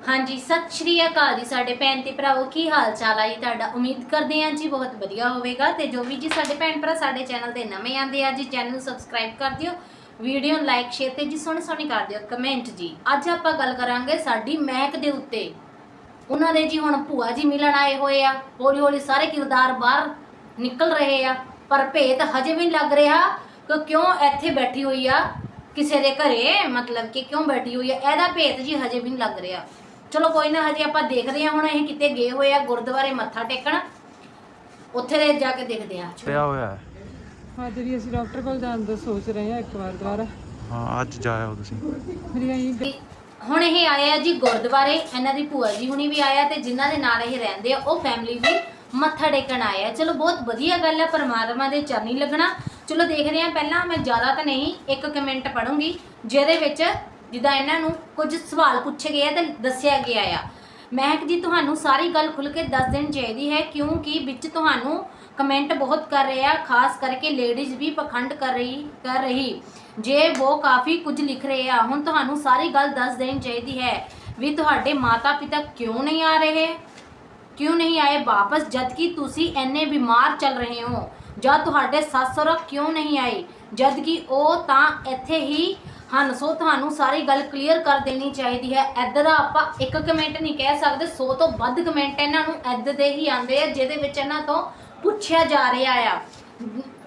ਹਾਂਜੀ, ਸਤਿ ਸ਼੍ਰੀ ਅਕਾਲ ਜੀ ਸਾਡੇ ਭੈਣ ਤੇ ਭਰਾਵੋ, ਕੀ ਹਾਲ ਚਾਲ ਆ ਜੀ ਤੁਹਾਡਾ? ਉਮੀਦ ਕਰਦੇ ਹਾਂ ਜੀ ਬਹੁਤ ਵਧੀਆ ਹੋਵੇਗਾ ਤੇ ਜੋ ਵੀ ਜੀ ਸਾਡੇ ਭੈਣ ਭਰਾ ਸਾਡੇ ਚੈਨਲ ਤੇ ਨਵੇਂ ਆਂਦੇ ਆ ਜੀ, ਚੈਨਲ ਨੂੰ ਸਬਸਕ੍ਰਾਈਬ ਕਰ ਦਿਓ, ਵੀਡੀਓ ਨੂੰ ਲਾਈਕ, ਸ਼ੇਅਰ ਤੇ ਜੀ ਸੋਹਣੀ ਸੋਹਣੀ ਕਰ ਦਿਓ, ਕਮੈਂਟ ਜੀ। ਅੱਜ ਆਪਾਂ ਗੱਲ ਕਰਾਂਗੇ ਸਾਡੀ ਮਹਿਕ ਦੇ ਉੱਤੇ। ਉਹਨਾਂ ਦੇ ਜੀ ਹੁਣ ਭੂਆ ਜੀ ਮਿਲਣ ਆਏ ਹੋਏ ਆ ਹੌਲੀ ਹੌਲੀ ਸਾਰੇ ਕਿਰਦਾਰ ਬਾਹਰ ਨਿਕਲ ਰਹੇ ਆ, ਪਰ ਭੇਤ ਹਜੇ ਵੀ ਨੀ ਲੱਗ ਰਿਹਾ ਕਿ ਕਿਉਂ ਇੱਥੇ ਬੈਠੀ ਹੋਈ ਆ, ਕਿਸੇ ਦੇ ਘਰੇ, ਮਤਲਬ ਕਿ ਕਿਉਂ ਬੈਠੀ ਹੋਈ ਆ, ਇਹਦਾ ਭੇਤ ਜੀ ਹਜੇ ਵੀ ਨਹੀਂ ਲੱਗ ਰਿਹਾ। ਚਲੋ ਕੋਈ ਨਾ ਹਜੇ ਆਪਾਂ ਦੇਖਦੇ ਹਾਂ ਹੁਣ ਇਹ ਕਿਤੇ ਗਏ ਹੋਏ ਆ ਗੁਰਦੁਆਰੇ ਮੱਥਾ ਟੇਕਣ। ਉੱਥੇ ਦੇ ਜਾ ਕੇ ਦੇਖਦੇ ਆ ਪਿਆ ਹੋਇਆ ਹੈ। ਅੱਜ ਵੀ ਅਸੀਂ ਡਾਕਟਰ ਕੋਲ ਜਾਣ ਦਾ ਸੋਚ ਰਹੇ ਹਾਂ ਇੱਕ ਵਾਰ ਦੁਬਾਰਾ। ਹਾਂ ਅੱਜ ਜਾਇਓ ਤੁਸੀਂ। ਮੇਰੀ ਆਈ ਹੁਣ ਇਹ ਆਏ ਆ ਜੀ ਗੁਰਦੁਆਰੇ ਇਹਨਾਂ ਦੀ ਭੂਆ ਜੀ ਹੁਣੀ ਵੀ ਆਇਆ ਤੇ ਜਿਨ੍ਹਾਂ ਦੇ ਨਾਲ ਇਹ ਰਹਿੰਦੇ ਆ ਉਹ ਫੈਮਿਲੀ ਵੀ ਮੱਥਾ ਟੇਕਣ ਆਏ ਆ। ਚਲੋ ਬਹੁਤ ਵਧੀਆ ਗੱਲ ਹੈ ਪਰਮਾਤਮਾ ਦੇ ਚਰਨੀ ਲੱਗਣਾ। ਚਲੋ ਦੇਖਦੇ ਆ ਪਹਿਲਾਂ ਮੈਂ ਜ਼ਿਆਦਾ ਤਾਂ ਨਹੀਂ ਇੱਕ ਕਮੈਂਟ ਪੜੂੰਗੀ ਜਿਹਦੇ ਵਿੱਚ ਜਿੱਦਾਂ ਇਹਨਾਂ ਨੂੰ ਕੁਝ ਸਵਾਲ ਪੁੱਛੇ ਗਏ ਆ ਤੇ ਦੱਸਿਆ ਗਿਆ ਆ। ਮਹਿਕ ਜੀ, ਤੁਹਾਨੂੰ ਸਾਰੀ ਗੱਲ ਖੁੱਲ ਕੇ ਦੱਸ ਦੇਣੀ ਚਾਹੀਦੀ ਹੈ, ਕਿਉਂਕਿ ਵਿੱਚ ਤੁਹਾਨੂੰ ਕਮੈਂਟ ਬਹੁਤ ਕਰ ਰਹੇ ਆ, ਖਾਸ ਕਰਕੇ ਲੇਡੀਜ਼ ਵੀ ਪਖੰਡ ਕਰ ਰਹੀ ਕਰ ਰਹੀ। ਜੇ ਉਹ ਕਾਫੀ ਕੁਝ ਲਿਖ ਰਹੇ ਆ, ਹੁਣ ਤੁਹਾਨੂੰ ਸਾਰੀ ਗੱਲ ਦੱਸ ਦੇਣੀ ਚਾਹੀਦੀ ਹੈ ਵੀ ਤੁਹਾਡੇ ਮਾਤਾ ਪਿਤਾ ਕਿਉਂ ਨਹੀਂ ਆ ਰਹੇ? ਕਿਉਂ ਨਹੀਂ ਆਏ ਵਾਪਸ ਜਦ ਕਿ ਤੁਸੀਂ ਐਨੇ ਬਿਮਾਰ ਚੱਲ ਰਹੇ ਹੋ? ਜਾਂ ਤੁਹਾਡੇ ਸੱਸ ਸਹੁਰਾ ਕਿਉਂ ਨਹੀਂ ਆਏ? ਜਦ ਕਿ ਉਹ ਤਾਂ ਇੱਥੇ ਹੀ ਹਨ। ਸੋ ਤੁਹਾਨੂੰ ਸਾਰੀ ਗੱਲ ਕਲੀਅਰ ਕਰ ਦੇਣੀ ਚਾਹੀਦੀ ਹੈ। ਇੱਧਰ ਆਪਾਂ ਇੱਕ ਕਮੈਂਟ ਨਹੀਂ ਕਹਿ ਸਕਦੇ। 100 ਤੋਂ ਵੱਧ ਕਮੈਂਟ ਇਹਨਾਂ ਨੂੰ ਇੱਧਰ ਦੇ ਹੀ ਆਉਂਦੇ ਆ, ਜਿਹਦੇ ਵਿੱਚ ਇਹਨਾਂ ਤੋਂ ਪੁੱਛਿਆ ਜਾ ਰਿਹਾ ਆ।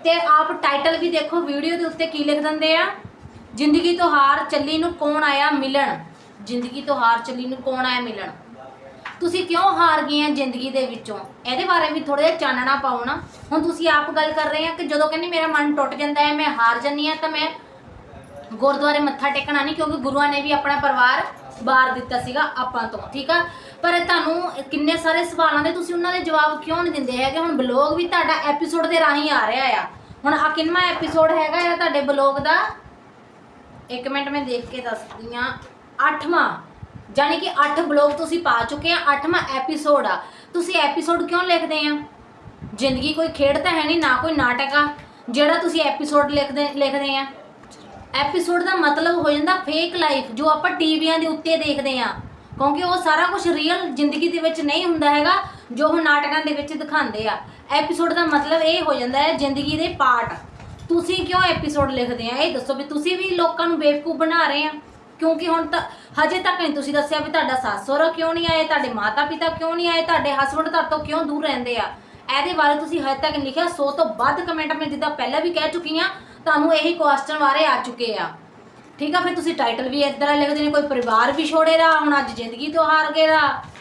ਤੇ ਆਪ ਟਾਈਟਲ ਵੀ ਦੇਖੋ ਵੀਡੀਓ ਦੇ ਉੱਤੇ ਕੀ ਲਿਖ ਦਿੰਦੇ ਆ? ਜ਼ਿੰਦਗੀ ਤੋਂ ਹਾਰ ਚੱਲੀ ਨੂੰ ਕੌਣ ਆਇਆ ਮਿਲਣ? ਜ਼ਿੰਦਗੀ ਤੋਂ ਹਾਰ ਚੱਲੀ ਨੂੰ ਕੌਣ ਆਇਆ ਮਿਲਣ? ਤੁਸੀਂ ਕਿਉਂ ਹਾਰ ਗਏ ਆ ਜ਼ਿੰਦਗੀ ਦੇ ਵਿੱਚੋਂ? ਇਹਦੇ ਬਾਰੇ ਵੀ ਥੋੜਾ ਜਿਹਾ ਚਾਨਣਾ ਪਾਓ ਨਾ। ਹੁਣ ਤੁਸੀਂ ਆਪ ਗੱਲ ਕਰ ਰਹੇ ਆ ਕਿ ਜਦੋਂ ਕਹਿੰਦੇ ਮੇਰਾ ਮਨ ਟੁੱਟ ਜਾਂਦਾ ਹੈ, ਮੈਂ ਹਾਰ ਜਾਂਦੀ ਆ ਤਾਂ ਮੈਂ ਗੁਰਦੁਆਰੇ ਮੱਥਾ ਟੇਕਣਾ ਨਹੀਂ, ਕਿਉਂਕਿ ਗੁਰੂਆਂ ਨੇ ਵੀ ਆਪਣਾ ਪਰਿਵਾਰ ਬਾਰ ਦਿੱਤਾ ਸੀਗਾ ਆਪਾਂ ਤੋਂ, ਠੀਕ ਆ? ਪਰ ਤੁਹਾਨੂੰ ਕਿੰਨੇ ਸਾਰੇ ਸਵਾਲਾਂ ਦੇ ਤੁਸੀਂ ਉਹਨਾਂ ਦੇ ਜਵਾਬ ਕਿਉਂ ਨਹੀਂ ਦਿੰਦੇ ਹੈਗੇ? ਹੁਣ ਬਲੌਗ ਵੀ ਤੁਹਾਡਾ ਐਪੀਸੋਡ ਦੇ ਰਾਹੀਂ ਆ ਰਿਹਾ ਆ। ਹੁਣ ਆ ਕਿੰਨਾ ਐਪੀਸੋਡ ਹੈਗਾ ਆ ਤੁਹਾਡੇ ਬਲੌਗ ਦਾ? ਇੱਕ ਮਿੰਟ ਮੈਂ ਦੇਖ ਕੇ ਦੱਸਦੀ ਆ 8ਵਾਂ ਜਾਨੀ ਕਿ 8 ਬਲੌਗ ਤੁਸੀਂ ਪਾ ਚੁੱਕੇ ਆ 8ਵਾਂ ਐਪੀਸੋਡ ਆ। ਤੁਸੀਂ ਐਪੀਸੋਡ ਕਿਉਂ ਲਿਖਦੇ ਆ? ਜ਼ਿੰਦਗੀ ਕੋਈ ਖੇਡ ਤਾਂ ਹੈ ਨਹੀਂ, ਨਾ ਕੋਈ ਨਾਟਕ ਆ, ਜਿਹੜਾ ਤੁਸੀਂ ਐਪੀਸੋਡ ਲਿਖਦੇ ਲਿਖਦੇ ਆ। ਐਪੀਸੋਡ ਦਾ ਮਤਲਬ ਹੋ ਜਾਂਦਾ ਫੇਕ ਲਾਈਫ ਜੋ ਆਪਾਂ ਟੀਵੀਆਂ ਦੇ ਉੱਤੇ ਦੇਖਦੇ ਆ ਕਿਉਂਕਿ ਉਹ ਸਾਰਾ ਕੁਝ ਰੀਅਲ ਜ਼ਿੰਦਗੀ ਦੇ ਵਿੱਚ ਨਹੀਂ ਹੁੰਦਾ ਹੈਗਾ, ਜੋ ਉਹ ਨਾਟਕਾਂ ਦੇ ਵਿੱਚ ਦਿਖਾਉਂਦੇ ਆ। ਐਪੀਸੋਡ ਦਾ ਮਤਲਬ ਇਹ ਹੋ ਜਾਂਦਾ ਹੈ ਜ਼ਿੰਦਗੀ ਦੇ ਪਾਰਟ। ਤੁਸੀਂ ਕਿਉਂ ਐਪੀਸੋਡ ਲਿਖਦੇ ਆ? ਇਹ ਦੱਸੋ ਵੀ ਤੁਸੀਂ ਵੀ ਲੋਕਾਂ ਨੂੰ ਬੇਵਕੂਫ ਬਣਾ ਰਹੇ ਆ? ਕਿਉਂਕਿ ਹੁਣ ਤਾਂ ਹਜੇ ਤੱਕ ਨਹੀਂ ਤੁਸੀਂ ਦੱਸਿਆ ਵੀ ਤੁਹਾਡਾ ਸੱਸ ਸਹੁਰਾ ਕਿਉਂ ਨਹੀਂ ਆਏ, ਤੁਹਾਡੇ ਮਾਤਾ ਪਿਤਾ ਕਿਉਂ ਨਹੀਂ ਆਏ, ਤੁਹਾਡੇ ਹਸਬੰਡ ਤੁਹਾਡੇ ਤੋਂ ਕਿਉਂ ਦੂਰ ਰਹਿੰਦੇ ਆ? ਇਹਦੇ ਬਾਰੇ ਤੁਸੀਂ ਹਜੇ ਤੱਕ ਲਿਖਿਆ 100 ਤੋਂ ਵੱਧ ਕਮੈਂਟ ਮੈਂ ਜਿੱਦਾਂ ਪਹਿਲਾਂ ਵੀ ਕਹਿ ਚੁੱਕੀ ਆ ਤੁਹਾਨੂੰ ਇਹੀ ਕੁਐਸਚਨ ਬਾਰੇ ਆ ਚੁੱਕੇ ਆ। ਠੀਕ ਆ ਫਿਰ ਤੁਸੀਂ ਟਾਈਟਲ ਵੀ ਇਸ ਤਰ੍ਹਾਂ ਲਿਖਦੇ ਨੇ ਕੋਈ ਪਰਿਵਾਰ ਵੀ ਛੋੜੇ ਦਾ ਹੁਣ ਅੱਜ ਜ਼ਿੰਦਗੀ ਤੋਂ ਹਾਰ ਗਏ ਦਾ।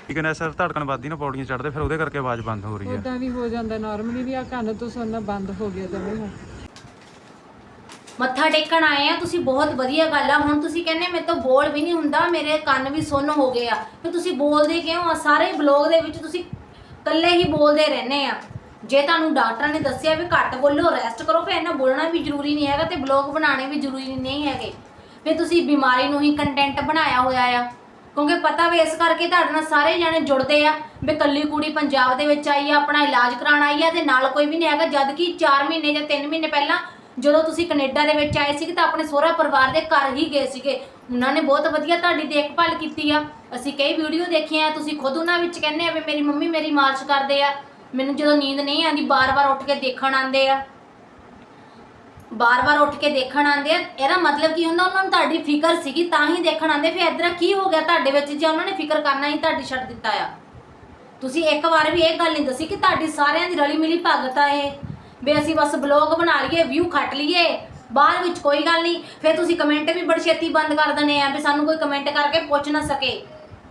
ਠੀਕ ਹੈ ਨਾ ਸਰ ਧੜਕਣ ਵੱਧਦੀ ਨਾ ਪੌੜੀਆਂ ਚੜਦੇ ਫਿਰ ਉਹਦੇ ਕਰਕੇ ਆਵਾਜ਼ ਬੰਦ ਹੋ ਰਹੀ ਹੈ। ਉਦਾਂ ਵੀ ਹੋ ਜਾਂਦਾ ਨਾਰਮਲੀ ਵੀ ਆ ਕੰਨ ਤੋਂ ਸੁਣਨਾ ਬੰਦ ਹੋ ਗਿਆ ਜਮੇ ਹੁਣ ਮੱਥਾ ਟੇਕਣ ਆਏ ਆ ਤੁਸੀਂ ਬਹੁਤ ਵਧੀਆ ਗੱਲ ਆ। ਹੁਣ ਤੁਸੀਂ ਕਹਿੰਦੇ ਮੇਰੇ ਤੋਂ ਬੋਲ ਵੀ ਨਹੀਂ ਹੁੰਦਾ ਮੇਰੇ ਕੰਨ ਵੀ ਸੁੰਨ ਹੋ ਗਏ ਆ। ਫਿਰ ਤੁਸੀਂ ਬੋਲਦੇ ਕਿਉਂ ਆ? ਸਾਰੇ ਬਲੌਗ ਦੇ ਵਿੱਚ ਤੁਸੀਂ ਇਕੱਲੇ ਹੀ ਬੋਲਦੇ ਰਹਿੰਦੇ ਆ। ਜੇ ਤੁਹਾਨੂੰ ਡਾਕਟਰਾਂ ਨੇ ਦੱਸਿਆ ਵੀ ਘੱਟ ਬੋਲੋ ਰੈਸਟ ਕਰੋ, ਫਿਰ ਇਹਨਾਂ ਬੋਲਣਾ ਵੀ ਜ਼ਰੂਰੀ ਨਹੀਂ ਹੈਗਾ ਤੇ ਬਲੌਗ ਬਣਾਉਣੇ ਵੀ ਜ਼ਰੂਰੀ ਨਹੀਂ ਹੈਗੇ। ਫਿਰ ਤੁਸੀਂ ਬਿਮਾਰੀ ਨੂੰ ਹੀ ਕੰਟੈਂਟ ਬਣਾਇਆ ਹੋਇਆ ਆ। ਕਿਉਂਕਿ ਪਤਾ ਵੀ ਇਸ ਕਰਕੇ ਤੁਹਾਡੇ ਨਾਲ ਸਾਰੇ ਜਣੇ ਜੁੜਦੇ ਆ, ਵੀ ਕੱਲੀ ਕੁੜੀ ਪੰਜਾਬ ਦੇ ਵਿੱਚ ਆਈ ਆ, ਆਪਣਾ ਇਲਾਜ ਕਰਾਉਣ ਆਈ ਆ ਤੇ ਨਾਲ ਕੋਈ ਵੀ ਨਹੀਂ ਹੈਗਾ ਜਦ ਕਿ 4 ਮਹੀਨੇ ਜਾਂ 3 ਮਹੀਨੇ ਪਹਿਲਾਂ ਜਦੋਂ ਤੁਸੀਂ ਕੈਨੇਡਾ ਦੇ ਵਿੱਚ ਆਏ ਸੀਗੇ ਤਾਂ ਆਪਣੇ ਸਹੁਰਾ ਪਰਿਵਾਰ ਦੇ ਘਰ ਹੀ ਗਏ ਸੀਗੇ। ਉਹਨਾਂ ਨੇ ਬਹੁਤ ਵਧੀਆ ਤੁਹਾਡੀ ਦੇਖਭਾਲ ਕੀਤੀ ਆ। ਅਸੀਂ ਕਈ ਵੀਡੀਓ ਦੇਖੀਆਂ, ਤੁਸੀਂ ਖੁਦ ਉਹਨਾਂ ਵਿੱਚ ਕਹਿੰਦੇ ਆ ਵੀ ਮੇਰੀ ਮੰਮੀ ਮੇਰੀ ਮਾਰਚ ਕਰਦੇ ਆ। ਮੈਨੂੰ ਜਦੋਂ ਨੀਂਦ ਨਹੀਂ ਆਉਂਦੀ, ਬਾਰ-ਬਾਰ ਉੱਠ ਕੇ ਦੇਖਣ ਆਉਂਦੇ ਆ। ਬਾਰ-ਬਾਰ ਉੱਠ ਕੇ ਦੇਖਣ ਆਉਂਦੇ ਆ। ਇਹਦਾ ਮਤਲਬ ਕੀ ਹੁੰਦਾ, ਉਹਨਾਂ ਨੂੰ ਤੁਹਾਡੀ ਫਿਕਰ ਸੀਗੀ, ਤਾਂ ਹੀ ਦੇਖਣ ਆਉਂਦੇ। ਫਿਰ ਇਧਰ ਕੀ ਹੋ ਗਿਆ ਤੁਹਾਡੇ ਵਿੱਚ? ਜੇ ਉਹਨਾਂ ਨੇ ਫਿਕਰ ਕਰਨਾ ਹੀ ਤੁਹਾਡੀ ਛੱਡ ਦਿੱਤਾ ਆ। ਤੁਸੀਂ ਇੱਕ ਵਾਰ ਵੀ ਇਹ ਗੱਲ ਨਹੀਂ ਦੱਸੀ ਕਿ ਤੁਹਾਡੀ ਸਾਰਿਆਂ ਦੀ ਰਲੀ ਮਿਲੀ ਭਗਤ ਆ ਇਹ। ਵੀ ਅਸੀਂ ਬਸ ਬਲੌਗ ਬਣਾ ਲਈਏ ਵਿਊ ਖੱਟ ਲਈਏ, ਬਾਅਦ ਵਿੱਚ ਕੋਈ ਗੱਲ ਨਹੀਂ। ਫਿਰ ਤੁਸੀਂ ਕਮੈਂਟ ਵੀ ਬੜੀ ਛੇਤੀ ਬੰਦ ਕਰ ਦਨੇ ਆ, ਵੀ ਸਾਨੂੰ ਕੋਈ ਕਮੈਂਟ ਕਰਕੇ ਪੁੱਛ ਨਾ ਸਕੇ।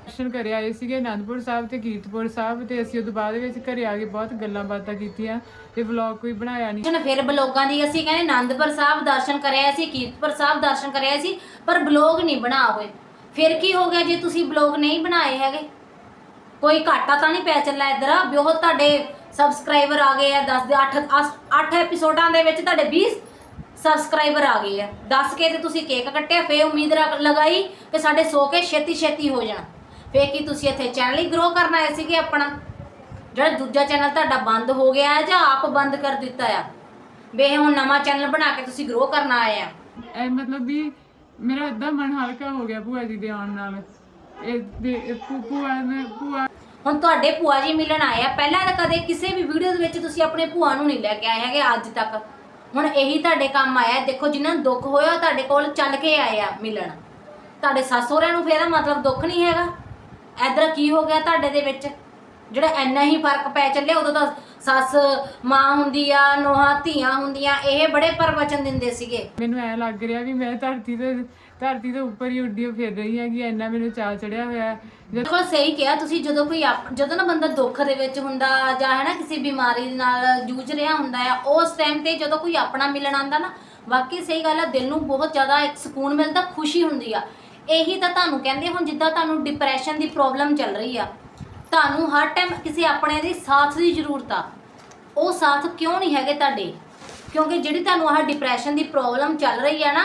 ਦਰਸ਼ਨ ਕਰੇ ਆਏ ਸੀਗੇ ਅਨੰਦਪੁਰ ਸਾਹਿਬ ਤੇ ਕੀਰਤਪੁਰ ਸਾਹਿਬ ਤੇ ਅਸੀਂ ਉਦੋਂ ਬਾਅਦ ਵਿੱਚ ਘਰੇ ਆ ਕੇ ਬਹੁਤ ਗੱਲਾਂ ਬਾਤਾਂ ਕੀਤੀਆਂ ਤੇ ਵਲੌਗ ਕੋਈ ਬਣਾਇਆ ਨਹੀਂ। ਜਨ ਫਿਰ ਬਲੋਗਾਂ ਦੀ ਅਸੀਂ ਕਹਿੰਦੇ ਆਨੰਦਪੁਰ ਸਾਹਿਬ ਦਰਸ਼ਨ ਕਰਿਆ ਸੀ, ਕੀਰਤਪੁਰ ਸਾਹਿਬ ਦਰਸ਼ਨ ਕਰਿਆ ਸੀ, ਪਰ ਬਲੌਗ ਨਹੀਂ ਬਣਾ ਹੋਏ। ਫਿਰ ਕੀ ਹੋ ਗਿਆ ਜੇ ਤੁਸੀਂ ਬਲੌਗ ਨਹੀਂ ਬਣਾਏ ਹੈਗੇ? ਕੋਈ ਘਾਟਾ ਤਾਂ ਨਹੀਂ ਪੈ ਚੱਲਾ ਇਧਰ? ਵੀ ਤੁਹਾਡੇ ਸਬਸਕ੍ਰਾਈਬਰ ਆ ਗਏ ਆ 10 ਦੇ 8 8 ਐਪੀਸੋਡਾਂ ਦੇ ਵਿੱਚ ਤੁਹਾਡੇ 20 ਸਬਸਕ੍ਰਾਈਬਰ ਆ ਗਏ ਆ। ਦੱਸ ਕੇ ਤੇ ਤੁਸੀਂ ਕੇਕ ਕੱਟਿਆ ਫੇ ਉਮੀਦ ਲਗਾਈ ਕਿ ਸਾਡੇ 100 ਕੇ ਛੇਤੀ ਛੇਤੀ ਹੋ ਜਾਣ। ਫੇ ਕੀ ਤੁਸੀਂ ਇੱਥੇ ਚੈਨਲ ਹੀ ਗਰੋ ਕਰਨ ਆਏ ਸੀਗੇ ਆਪਣਾ। ਜਿਹੜਾ ਦੂਜਾ ਚੈਨਲ ਤੁਹਾਡਾ ਬੰਦ ਹੋ ਗਿਆ ਹੈ ਜਾਂ ਆਪ ਬੰਦ ਕਰ ਦਿੱਤਾ ਆ? ਵੇ ਹੁਣ ਨਵਾਂ ਚੈਨਲ ਬਣਾ ਕੇ ਤੁਸੀਂ ਗਰੋ ਕਰਨ ਆਏ ਆ। ਇਹ ਮਤਲਬ ਵੀ ਮੇਰਾ ਏਦਾਂ ਮਨ ਹਲਕਾ ਹੋ ਗਿਆ ਭੂਆ ਜੀ ਦੇ ਆਉਣ ਨਾਲ। ਇਹ ਦੇ ਇਹ ਭੂ- ਭੂਆ ਨੇ ਭੂਆ ਹੁਣ ਤੁਹਾਡੇ ਭੂਆ ਜੀ ਮਿਲਣ ਆਏ ਆ। ਪਹਿਲਾਂ ਤਾਂ ਕਦੇ ਕਿਸੇ ਵੀ ਵੀਡੀਓ ਦੇ ਵਿੱਚ ਤੁਸੀਂ ਆਪਣੇ ਭੂਆ ਨੂੰ ਨਹੀਂ ਲੈ ਕੇ ਆਏ ਹੈਗੇ ਅੱਜ ਤੱਕ। ਹੁਣ ਇਹੀ ਤੁਹਾਡੇ ਕੰਮ ਆਇਆ। ਹੈ। ਦੇਖੋ ਜਿਨ੍ਹਾਂ ਨੂੰ ਦੁੱਖ ਹੋਇਆ ਉਹ ਤੁਹਾਡੇ ਕੋਲ ਚੱਲ ਕੇ ਆਏ ਆ ਮਿਲਣ। ਤੁਹਾਡੇ ਸੱਸ ਸਹੁਰਿਆਂ ਨੂੰ ਫੇਰ ਮਤਲਬ ਦੁੱਖ ਨਹੀਂ ਹੈਗਾ। ਐਦਰ ਕੀ ਹੋ ਗਿਆ ਤੁਹਾਡੇ ਦੇ ਵਿੱਚ? ਜਿਹੜਾ ਇੰਨਾ ਹੀ ਫ਼ਰਕ ਪੈ ਚੱਲਿਆ ਉਦੋਂ ਤਾਂ ਸੱਸ ਮਾਂ ਹੁੰਦੀ ਆ ਨੋਹਾਂ ਧੀਆਂ ਹੁੰਦੀਆਂ ਇਹ ਬੜੇ ਪ੍ਰਵਚਨ ਦਿੰਦੇ ਸੀਗੇ। ਮੈਨੂੰ ਐ ਲੱਗ ਰਿਹਾ ਵੀ ਮੈਂ ਧਰਤੀ ਤੇ ਧਰਤੀ ਦੇ ਉੱਪਰ ਹੀ ਉੱਡੀ ਫਿਰ ਰਹੀ ਹੈਗੀ ਇੰਨਾ ਮੈਨੂੰ ਚਾਅ ਚੜਿਆ ਹੋਇਆ ਹੈ। ਜਦ ਬਿਲਕੁਲ ਸਹੀ ਕਿਹਾ ਤੁਸੀਂ ਜਦੋਂ ਕੋਈ ਆਪ- ਜਦੋਂ ਨਾ ਬੰਦਾ ਦੁੱਖ ਦੇ ਵਿੱਚ ਹੁੰਦਾ ਜਾਂ ਹੈ ਨਾ ਕਿਸੇ ਬਿਮਾਰੀ ਨਾਲ ਜੂਝ ਰਿਹਾ ਹੁੰਦਾ ਆ ਉਸ ਟਾਈਮ ਤੇ ਜਦੋਂ ਕੋਈ ਆਪਣਾ ਮਿਲਣ ਆਂਦਾ ਨਾ ਵਾਕਈ ਸਹੀ ਗੱਲ ਆ ਦਿਲ ਨੂੰ ਬਹੁਤ ਜ਼ਿਆਦਾ ਇੱਕ ਸਕੂਨ ਮਿਲਦਾ ਖੁਸ਼ੀ ਹੁੰਦੀ ਆ। ਇਹੀ ਤਾਂ ਤੁਹਾਨੂੰ ਕਹਿੰਦੇ ਹੁਣ ਜਿੱਦਾਂ ਤੁਹਾਨੂੰ ਡਿਪਰੈਸ਼ਨ ਦੀ ਪ੍ਰੋਬਲਮ ਚੱਲ ਰਹੀ ਆ, ਤੁਹਾਨੂੰ ਹਰ ਟਾਈਮ ਕਿਸੇ ਆਪਣੇ ਦੀ ਸਾਥ ਦੀ ਜ਼ਰੂਰਤ ਆ। ਉਹ ਸਾਥ ਕਿਉਂ ਨਹੀਂ ਹੈਗੇ ਤੁਹਾਡੇ? ਕਿਉਂਕਿ ਜਿਹੜੀ ਤੁਹਾਨੂੰ ਆਹ ਡਿਪਰੈਸ਼ਨ ਦੀ ਪ੍ਰੋਬਲਮ ਚੱਲ ਰਹੀ ਆ ਨਾ,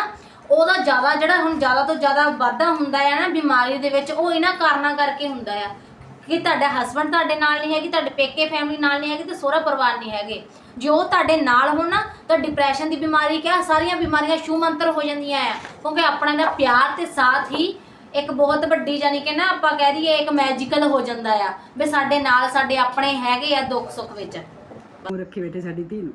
ਉਹਦਾ ਜ਼ਿਆਦਾ ਜਿਹੜਾ ਹੁਣ ਜ਼ਿਆਦਾ ਤੋਂ ਜ਼ਿਆਦਾ ਵਾਧਾ ਹੁੰਦਾ ਆ ਨਾ, ਬਿਮਾਰੀ ਦੇ ਵਿੱਚ, ਉਹ ਇਹਨਾਂ ਕਾਰਨਾਂ ਕਰਕੇ ਹੁੰਦਾ ਆ। ਕਿ ਤੁਹਾਡਾ ਹਸਬੰਡ ਤੁਹਾਡੇ ਨਾਲ ਨਹੀਂ ਹੈਗੀ, ਤੁਹਾਡੇ ਪੇਕੇ ਫੈਮਿਲੀ ਨਾਲ ਨਹੀਂ ਹੈਗੀ ਤੇ ਸਹੁਰਾ ਪਰਿਵਾਰ ਨਹੀਂ ਹੈਗੇ। ਜੇ ਉਹ ਤੁਹਾਡੇ ਨਾਲ ਹੋਣ ਨਾ ਤਾਂ ਡਿਪਰੈਸ਼ਨ ਦੀ ਬਿਮਾਰੀ ਕਿਆ ਸਾਰੀਆਂ ਬਿਮਾਰੀਆਂ ਸ਼ੂਮੰਤਰ ਹੋ ਜਾਂਦੀਆਂ ਆ। ਕਿਉਂਕਿ ਆਪਣਾ ਦਾ ਪਿਆਰ ਤੇ ਸਾਥ ਹੀ ਇੱਕ ਬਹੁਤ ਵੱਡੀ ਜਾਨੀ ਕਿ ਨਾ ਆਪਾਂ ਕਹਿ ਦਈਏ ਇੱਕ ਮੈਜੀਕਲ ਹੋ ਜਾਂਦਾ ਆ ਵੀ ਸਾਡੇ ਨਾਲ ਸਾਡੇ ਆਪਣੇ ਹੈਗੇ ਆ ਦੁੱਖ ਸੁੱਖ ਵਿੱਚ। ਉਹ ਰੱਖੀ ਬੈਠੇ ਸਾਡੀ ਧੀ ਨੂੰ।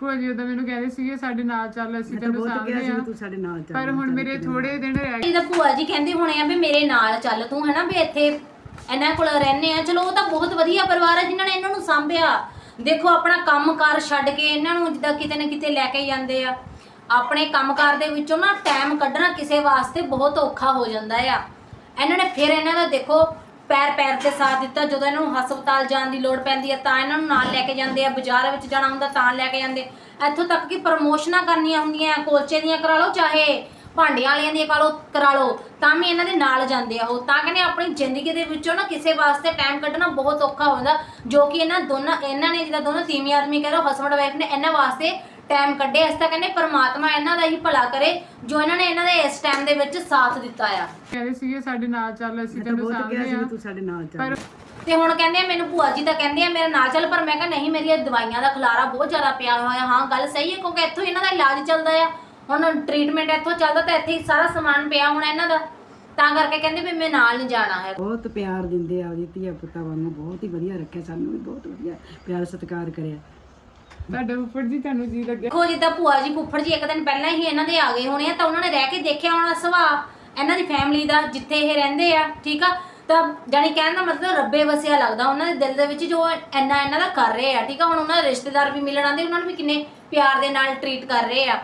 ਭੂਆ ਜੀ ਉਦੋਂ ਮੈਨੂੰ ਕਹਿੰਦੇ ਸੀਗੇ ਸਾਡੇ ਨਾਲ ਚੱਲ ਅਸੀਂ ਮੈਂ ਤਾਂ ਤੈਨੂੰ ਬਹੁਤ ਕਿਹਾ ਸੀ ਸਾਹਮਣੇ ਵੀ ਆ। ਤੂੰ ਸਾਡੇ ਨਾਲ ਚੱਲ ਪਰ ਹੁਣ ਮੇਰੇ ਥੋੜੇ ਦਿਨ ਰਹਿ ਗਏ। ਇਹਦਾ ਭੂਆ ਜੀ ਕਹਿੰਦੇ ਹੋਣੇ ਆ ਵੀ ਮੇਰੇ ਨਾਲ ਚੱਲ ਤੂੰ ਹਨਾ ਵੀ ਇੱਥੇ ਇਹਨਾਂ ਕੋਲ ਰਹਿੰਦੇ ਆ। ਚਲੋ ਉਹ ਤਾਂ ਬਹੁਤ ਵਧੀਆ ਪਰਿਵਾਰ ਆ ਜਿਨ੍ਹਾਂ ਨੇ ਇਹਨਾਂ ਨੂੰ ਸਾਂਭਿਆ। ਦੇਖੋ, ਆਪਣਾ ਕੰਮਕਾਰ ਛੱਡ ਕੇ ਇਹਨਾਂ ਨੂੰ ਜਿੱਦਾਂ ਕਿਤੇ ਨਾ ਕਿਤੇ ਲੈ ਕੇ ਜਾਂਦੇ ਆ। ਆਪਣੇ ਕੰਮਕਾਰ ਦੇ ਵਿੱਚੋਂ ਨਾ ਟਾਈਮ ਕੱਢਣਾ ਕਿਸੇ ਵਾਸਤੇ ਬਹੁਤ ਔਖਾ ਹੋ ਜਾਂਦਾ ਆ। ਇਹਨਾਂ ਨੇ ਫਿਰ ਇਹਨਾਂ ਦਾ ਦੇਖੋ, ਪੈਰ ਪੈਰ ਤੇ ਸਾਥ ਦਿੱਤਾ। ਜਦੋਂ ਇਹਨਾਂ ਨੂੰ ਹਸਪਤਾਲ ਜਾਣ ਦੀ ਲੋੜ ਪੈਂਦੀ ਹੈ ਤਾਂ ਇਹਨਾਂ ਨੂੰ ਨਾਲ ਲੈ ਕੇ ਜਾਂਦੇ ਆ। ਬਾਜ਼ਾਰ ਵਿੱਚ ਜਾਣਾ ਹੁੰਦਾ ਤਾਂ ਲੈ ਕੇ ਜਾਂਦੇ। ਇੱਥੋਂ ਤੱਕ ਕਿ ਪ੍ਰਮੋਸ਼ਨਾਂ ਕਰਨੀਆਂ ਹੁੰਦੀਆਂ ਕੋਲਚੇ ਦੀਆਂ ਕਰਾ ਲਓ, ਚਾਹੇ ਭਾਂਡਿਆਂ ਵਾਲਿਆਂ ਦੀਆਂ ਕਰਾ ਲਓ ਕਰਾ ਲਓ ਤਾਂ ਵੀ ਇਹਨਾਂ ਦੇ ਨਾਲ ਜਾਂਦੇ ਆ ਉਹ। ਤਾਂ ਕਹਿੰਦੇ ਆਪਣੀ ਜ਼ਿੰਦਗੀ ਦੇ ਵਿੱਚੋਂ ਨਾ ਕਿਸੇ ਵਾਸਤੇ ਟਾਈਮ ਕੱਢਣਾ ਬਹੁਤ ਔਖਾ ਹੋ ਜਾਂਦਾ ਜੋ ਕਿ ਇਹਨਾਂ ਦੋਨਾਂ ਇਹਨਾਂ ਨੇ ਜਿਹਦਾ ਦੋਨੋਂ ਤੀਵੀਂ ਆਦਮੀ ਕਹਿ ਲਓ ਹਸਬੰਡ ਵਾਈਫ ਨੇ ਇਹਨਾਂ ਵਾਸਤੇ ਟਾਈਮ ਕੱਢਿਆ ਇਸ ਤਾਂ ਕਹਿੰਦੇ ਪਰਮਾਤਮਾ ਇਹਨਾਂ ਦਾ ਹੀ ਭਲਾ ਕਰੇ ਜੋ ਇਹਨਾਂ ਨੇ ਇਹਨਾਂ ਦੇ ਇਸ ਟਾਈਮ ਦੇ ਵਿੱਚ ਸਾਥ ਦਿੱਤਾ ਆ। ਕਹਿੰਦੇ ਸੀਗੇ ਸਾਡੇ ਨਾਲ ਚੱਲ ਅਸੀਂ ਤੈਨੂੰ ਸਾਹਮਣੇ ਆ। ਤੂੰ ਸਾਡੇ ਨਾਲ ਚੱਲ। ਤੇ ਹੁਣ ਕਹਿੰਦੇ ਆ ਮੈਨੂੰ ਭੂਆ ਜੀ ਤਾਂ ਕਹਿੰਦੇ ਆ ਮੇਰਾ ਨਾਲ ਚੱਲ ਪਰ ਮੈਂ ਕਿਹਾ ਨਹੀਂ ਮੇਰੀਆਂ ਦਵਾਈਆਂ ਦਾ ਖਲਾਰਾ ਬਹੁਤ ਜ਼ਿਆਦਾ ਪਿਆ ਹੋਇਆ ਹਾਂ ਗੱਲ ਸਹੀ ਹੈ ਕਿਉਂਕਿ ਇੱਥੋਂ ਇਹਨਾਂ ਦਾ ਇਲਾਜ ਚੱਲਦਾ ਆ। ਹੁਣ ਟ੍ਰੀਟਮੈਂਟ ਇੱਥੋਂ ਚੱਲਦਾ ਤਾਂ ਇੱਥੇ ਹੀ ਸਾਰਾ ਸਮਾਨ ਪਿਆ ਹੋਣਾ ਇਹਨਾਂ ਦਾ। ਤਾਂ ਕਰਕੇ ਕਹਿੰਦੇ ਵੀ ਮੈਂ ਨਾਲ ਨਹੀਂ ਜਾਣਾ ਹੈ ਬਹੁਤ ਪਿਆਰ ਦਿੰਦੇ ਆ ਉਹਦੀ ਧੀਆ ਪੁੱਤਾਂ ਵਾਂਗੂ ਬਹੁਤ ਹੀ ਵਧੀਆ ਰੱਖਿਆ ਸਾਨੂੰ ਵੀ ਬਹੁਤ ਵਧੀਆ ਪਿਆਰ ਸਤਿਕਾਰ ਕਰਿਆ। ਤੁਹਾਡੇ ਉੱਪਰ ਜੀ ਤੁਹਾਨੂੰ ਜੀ ਲੱਗਿਆ। ਦੇਖੋ ਜਿੱਦਾਂ ਭੂਆ ਜੀ ਫੁੱਫੜ ਜੀ ਇੱਕ ਦਿਨ ਪਹਿਲਾਂ ਹੀ ਇਹਨਾਂ ਦੇ ਆ ਗਏ ਹੋਣੇ ਆ ਤਾਂ ਉਹਨਾਂ ਨੇ ਰਹਿ ਕੇ ਦੇਖਿਆ ਹੋਣਾ ਸੁਭਾਅ ਇਹਨਾਂ ਦੀ ਫੈਮਿਲੀ ਦਾ ਜਿੱਥੇ ਇਹ ਰਹਿੰਦੇ ਆ ਠੀਕ ਆ? ਤਾਂ ਜਾਨੀ ਕਹਿਣ ਦਾ ਮਤਲਬ ਰੱਬੇ ਵਸਿਆ ਲੱਗਦਾ ਉਹਨਾਂ ਦੇ ਦਿਲ ਦੇ ਵਿੱਚ ਜੋ ਇੰਨਾ ਇਹਨਾਂ ਦਾ ਕਰ ਰਹੇ ਆ ਠੀਕ ਆ? ਹੁਣ ਉਹਨਾਂ ਦੇ ਰਿਸ਼ਤੇਦਾਰ ਵੀ ਮਿਲਣ ਆਉਂਦੇ ਉਹਨਾਂ ਨੂੰ ਵੀ ਕਿੰਨੇ ਪਿਆਰ ਦੇ ਨਾਲ ਟਰੀਟ ਕਰ ਰਹੇ ਆ।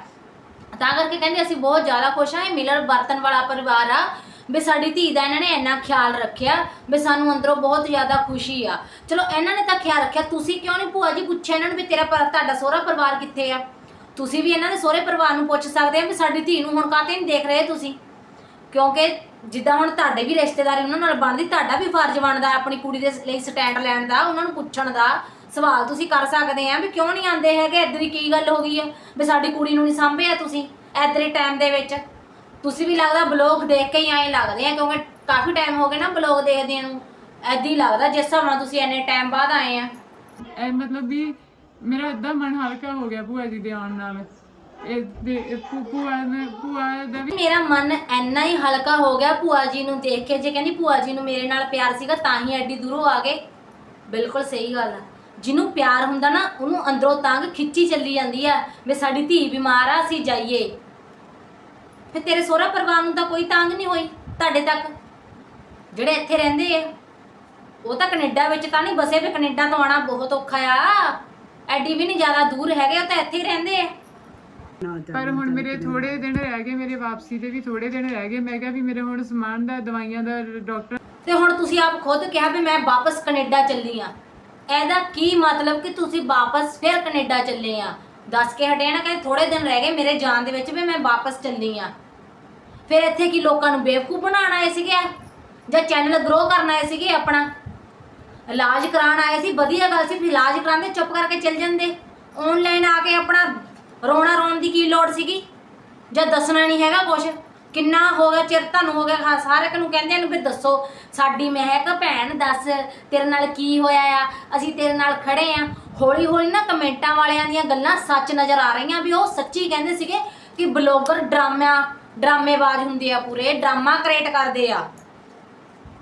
ਤਾਂ ਕਰਕੇ ਕਹਿੰਦੇ ਅਸੀਂ ਬਹੁਤ ਜ਼ਿਆਦਾ ਖੁਸ਼ ਹਾਂ, ਇਹ ਮਿਲਣ ਬਰਤਨ ਵਾਲਾ ਪਰਿਵਾਰ ਆ। ਵੀ ਸਾਡੀ ਧੀ ਦਾ ਇਹਨਾਂ ਨੇ ਇੰਨਾ ਖਿਆਲ ਰੱਖਿਆ ਵੀ ਸਾਨੂੰ ਅੰਦਰੋਂ ਬਹੁਤ ਜ਼ਿਆਦਾ ਖੁਸ਼ੀ ਆ। ਚਲੋ, ਇਹਨਾਂ ਨੇ ਤਾਂ ਖਿਆਲ ਰੱਖਿਆ, ਤੁਸੀਂ ਕਿਉਂ ਨਹੀਂ ਭੂਆ ਜੀ ਪੁੱਛਿਆ ਇਹਨਾਂ ਨੂੰ ਵੀ ਤੇਰਾ ਪਰ, ਤੁਹਾਡਾ ਸਹੁਰਾ ਪਰਿਵਾਰ ਕਿੱਥੇ ਆ? ਤੁਸੀਂ ਵੀ ਇਹਨਾਂ ਦੇ ਸਹੁਰੇ ਪਰਿਵਾਰ ਨੂੰ ਪੁੱਛ ਸਕਦੇ ਆ ਵੀ ਸਾਡੀ ਧੀ ਨੂੰ ਹੁਣ ਕਾਹਤੇ ਨਹੀਂ ਦੇਖ ਰਹੇ ਤੁਸੀਂ? ਕਿਉਂਕਿ ਜਿੱਦਾਂ ਹੁਣ ਤੁਹਾਡੇ ਵੀ ਰਿਸ਼ਤੇਦਾਰੀ ਉਹਨਾਂ ਨਾਲ ਬਣਦੀ, ਤੁਹਾਡਾ ਵੀ ਫਰਜ਼ ਬਣਦਾ ਆਪਣੀ ਕੁੜੀ ਦੇ ਲਈ ਸਟੈਂਡ ਲੈਣ ਦਾ, ਉਹਨਾਂ ਨੂੰ ਪੁੱਛਣ ਦਾ। ਸਵਾਲ ਤੁਸੀਂ ਕਰ ਸਕਦੇ ਆ ਵੀ ਕਿਉਂ ਨਹੀਂ ਆਂਦੇ ਹੈਗੇ? ਇੱਧਰ ਹੀ ਕੀ ਗੱਲ ਹੋ ਗਈ ਆ? ਵੀ ਸਾਡੀ ਕੁੜੀ ਨੂੰ ਨਹੀਂ ਸਾਂਭਿਆ ਤੁਸੀਂ ਇੱਧਰ ਹੀ ਟਾਈਮ ਦੇ ਵਿੱਚ। ਤੁਸੀਂ ਵੀ ਲੱਗਦਾ ਬਲੌਗ ਦੇਖ ਕੇ ਹੀ ਆਏ ਲੱਗਦੇ ਆ ਕਿਉਂਕਿ ਕਾਫੀ ਟਾਈਮ ਹੋ ਗਿਆ ਨਾ ਬਲੌਗ ਦੇਖਦਿਆਂ ਨੂੰ। ਐਦਾਂ ਹੀ ਲੱਗਦਾ ਜਿਸ ਹਿਸਾਬ ਨਾਲ ਤੁਸੀਂ ਇੰਨੇ ਟਾਈਮ ਬਾਅਦ ਆਏ ਆ। ਇਹ ਮਤਲਬ ਵੀ ਮੇਰਾ ਅੱਧਾ ਮਨ ਹਲਕਾ ਹੋ ਗਿਆ ਭੂਆ ਜੀ ਦੇ ਆਉਣ ਨਾਲ। ਇਹ ਦੇ ਇਹ ਭੂ- ਭੂਆ ਨੇ ਭੂਆ ਦਾ ਵੀ ਮੇਰਾ ਮਨ ਇੰਨਾ ਹੀ ਹਲਕਾ ਹੋ ਗਿਆ ਭੂਆ ਜੀ ਨੂੰ ਦੇਖ ਕੇ। ਜੇ ਕਹਿੰਦੀ ਭੂਆ ਜੀ ਨੂੰ ਮੇਰੇ ਨਾਲ ਪਿਆਰ ਸੀਗਾ ਤਾਂ ਹੀ ਐਡੀ ਦੂਰੋਂ ਆ ਗਏ। ਬਿਲਕੁਲ ਸਹੀ ਗੱਲ ਆ। ਜਿਹਨੂੰ ਪਿਆਰ ਹੁੰਦਾ ਨਾ ਉਹਨੂੰ ਅੰਦਰੋਂ ਤੰਗ ਖਿੱਚੀ ਚੱਲੀ ਜਾਂਦੀ ਆ ਵੀ ਸਾਡੀ ਧੀ ਬਿਮਾਰ ਆ ਅਸੀਂ ਜਾਈਏ। ਫਿਰ ਤੇਰੇ ਸਹੁਰਾ ਪਰਿਵਾਰ ਨੂੰ ਤਾਂ ਕੋਈ ਤੰਗ ਨਹੀਂ ਹੋਈ ਤੁਹਾਡੇ ਤੱਕ? ਜਿਹੜੇ ਇੱਥੇ ਰਹਿੰਦੇ ਆ ਉਹ ਤਾਂ ਕੈਨੇਡਾ ਵਿੱਚ ਤਾਂ ਨਹੀਂ ਬਸੇ ਵੀ ਕੈਨੇਡਾ ਤੋਂ ਆਣਾ ਬਹੁਤ ਔਖਾ ਆ। ਐਡੀ ਵੀ ਨਹੀਂ ਜ਼ਿਆਦਾ ਦੂਰ ਹੈਗੇ ਉਹ ਤਾਂ ਇੱਥੇ ਹੀ ਰਹਿੰਦੇ ਆ। ਪਰ ਹੁਣ ਮੇਰੇ ਥੋੜੇ ਦਿਨ ਰਹਿ ਗਏ ਮੇਰੇ ਵਾਪਸੀ ਦੇ ਵੀ ਥੋੜੇ ਦਿਨ ਰਹਿ ਗਏ। ਮੈਂ ਕਿਹਾ ਵੀ ਮੇਰੇ ਹੁਣ ਸਮਾਨ ਦਾ ਦਵਾਈਆਂ ਦਾ ਡਾਕਟਰ ਤੇ ਹੁਣ ਤੁਸੀਂ ਆਪ ਖੁਦ ਕਿਹਾ ਵੀ ਮੈਂ ਵਾਪਸ ਕੈਨੇਡਾ ਚੱਲੀ ਆ। ਇਹਦਾ ਕੀ ਮਤਲਬ ਕਿ ਤੁਸੀਂ ਵਾਪਸ ਫਿਰ ਕੈਨੇਡਾ ਚੱਲੇ ਆ? ਦੱਸ ਕੇ ਹਟੇ ਨਾ ਕਹਿੰਦੇ ਥੋੜੇ ਦਿਨ ਰਹਿ ਗਏ ਮੇਰੇ ਜਾਣ ਦੇ ਵਿੱਚ ਵੀ ਮੈਂ ਵਾਪਸ ਚੱਲੀ ਆ। ਫਿਰ ਇੱਥੇ ਕੀ ਲੋਕਾਂ ਨੂੰ ਬੇਵਕੂਫ ਬਣਾਉਣ ਆਏ ਸੀਗੇ ਜਾਂ ਚੈਨਲ ਗਰੋ ਕਰਨ ਆਏ ਸੀਗੇ ਆਪਣਾ? ਇਲਾਜ ਕਰਾਉਣ ਆਏ ਸੀ, ਵਧੀਆ ਗੱਲ ਸੀ ਵੀ ਇਲਾਜ ਕਰਾਉਂਦੇ, ਚੁੱਪ ਕਰਕੇ ਚੱਲ ਜਾਂਦੇ। ਆਨਲਾਈਨ ਆ ਕੇ ਆਪਣਾ ਰੋਣਾ ਰੋਣ ਦੀ ਕੀ ਲੋੜ ਸੀਗੀ? ਜਾਂ ਦੱਸਣਾ ਨਹੀਂ ਹੈਗਾ ਕੁਝ ਕਿੰਨਾ ਹੋ ਗਿਆ ਚਿਰ ਤੁਹਾਨੂੰ ਹੋ ਗਿਆ, ਹਾਂ ਸਾਰੇ ਇੱਕ ਨੂੰ ਕਹਿੰਦੇ ਨੂੰ ਵੀ ਦੱਸੋ, ਸਾਡੀ ਮਹਿਕ ਭੈਣ ਦੱਸ, ਤੇਰੇ ਨਾਲ ਕੀ ਹੋਇਆ ਆ? ਅਸੀਂ ਤੇਰੇ ਨਾਲ ਖੜੇ ਆ। ਹੌਲੀ ਹੌਲੀ ਨਾ ਕਮੈਂਟਾਂ ਵਾਲਿਆਂ ਦੀਆਂ ਗੱਲਾਂ ਸੱਚ ਨਜ਼ਰ ਆ ਰਹੀਆਂ ਵੀ ਉਹ ਸੱਚੀ ਕਹਿੰਦੇ ਸੀਗੇ ਕਿ ਬਲੌਗਰ ਡਰਾਮਾ, ਡਰਾਮੇਬਾਜ਼ ਹੁੰਦੇ ਆ ਪੂਰੇ, ਡਰਾਮਾ ਕ੍ਰੀਏਟ ਕਰਦੇ ਆ।